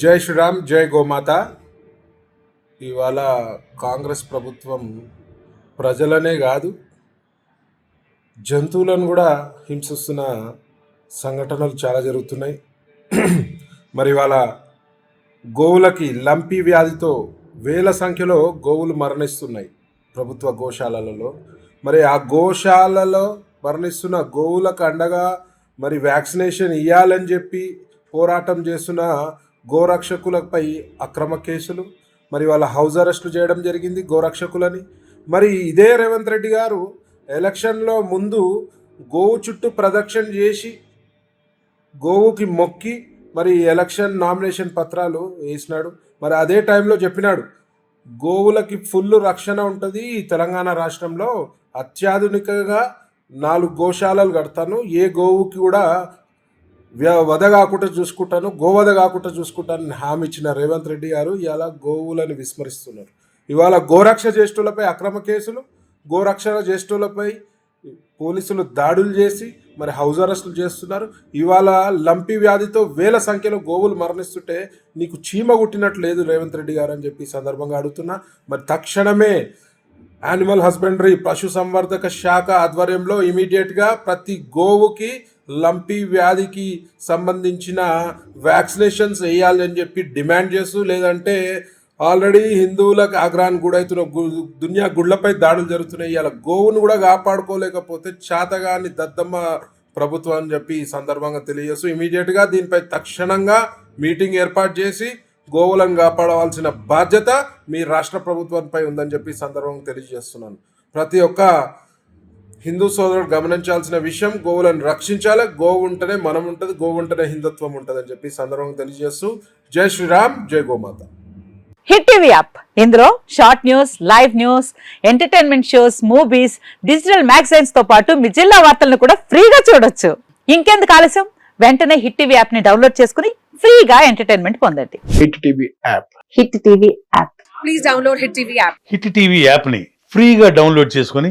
జై శ్రీరామ్ జై గోమాత. ఇవాళ కాంగ్రెస్ ప్రభుత్వం ప్రజలనే కాదు జంతువులను కూడా హింసిస్తున్న సంఘటనలు చాలా జరుగుతున్నాయి. మరి ఇవాళ గోవులకి లంపి వ్యాధితో వేల సంఖ్యలో గోవులు మరణిస్తున్నాయి ప్రభుత్వ గోశాలలలో. మరి ఆ గోశాలలో మరణిస్తున్న గోవులకు అండగా మరి వ్యాక్సినేషన్ ఇవ్వాలని చెప్పి పోరాటం చేస్తున్న గోరక్షకులపై అక్రమ కేసులు మరి వాళ్ళ హౌస్ అరెస్టులు చేయడం జరిగింది గోరక్షకులని. మరి ఇదే రేవంత్ రెడ్డి గారు ఎలక్షన్లో ముందు గోవు చుట్టూ ప్రదక్షిణ చేసి గోవుకి మొక్కి మరి ఎలక్షన్ నామినేషన్ పత్రాలు వేసినాడు. మరి అదే టైంలో చెప్పినాడు గోవులకి ఫుల్ రక్షణ ఉంటుంది ఈ తెలంగాణ రాష్ట్రంలో అత్యాధునికంగా నాలుగు గోశాలలు కడతాను ఏ గోవుకి కూడా వధ కాకుండా చూసుకుంటాను గోవధ కాకుండా చూసుకుంటాను హామీ ఇచ్చిన రేవంత్ రెడ్డి గారు ఇలా గోవులను విస్మరిస్తున్నారు. ఇవాళ గోరక్ష జ్యేష్ఠులపై అక్రమ కేసులు గోరక్షణ జ్యేష్ఠులపై పోలీసులు దాడులు చేసి మరి హౌస్ అరెస్టులు చేస్తున్నారు. ఇవాళ లంపి వ్యాధితో వేల సంఖ్యలో గోవులు మరణిస్తుంటే నీకు చీమ కుట్టినట్లు లేదు రేవంత్ రెడ్డి గారు అని చెప్పి సందర్భంగా అడుగుతున్నా. మరి తక్షణమే యానిమల్ హస్బెండరీ పశు సంవర్ధక శాఖ ఆధ్వర్యంలో ఇమీడియట్గా ప్రతి గోవుకి లంపి వ్యాధికి సంబంధించిన వ్యాక్సినేషన్స్ వేయాలి అని చెప్పి డిమాండ్ చేస్తూ లేదంటే ఆల్రెడీ హిందువులకు ఆగ్రహానికి గుడవుతున్న గు- దునియా గుళ్ళపై దాడులు జరుగుతున్నాయి. ఇలా గోవును కూడా కాపాడుకోలేకపోతే చాతగాని దద్దమ్మ ప్రభుత్వం అని చెప్పి ఈ సందర్భంగా తెలియజేస్తూ ఇమీడియట్గా దీనిపై తక్షణంగా మీటింగ్ ఏర్పాటు చేసి గోవులను కాపాడవలసిన బాధ్యత మీ రాష్ట్ర ప్రభుత్వంపై ఉందని చెప్పి సందర్భంగా తెలియజేస్తున్నాను. ప్రతి ఒక్క హిందూ సోదరుడు గమనించాల్సిన విషయం గోవులను రక్షించాలి? గోవు ఉంటేనే మనం ఉంటుంది గోవు ఉంటేనే హిందుత్వం ఉంటుంది అని చెప్పి సందర్భంగా తెలియజేస్తూ జై శ్రీరామ్ జై గోమాత. Hit TV app. ఇందులో short news live news entertainment shows movies digital మ్యాగజైన్స్తో పాటు మీ జిల్లా వార్తలను కూడా ఫ్రీగా చూడొచ్చు. ఇంకెందుకు ఆలస్యం? వెంటనే హిట్ టీవీ యాప్ని డౌన్లోడ్ చేసుకుని ఫ్రీగా ఎంటర్టైన్మెంట్ పొందండి. Hit TV app. Hit TV app. Please download Hit TV app. Hit TV యాప్ని ఫ్రీగా డౌన్లోడ్ చేసుకొని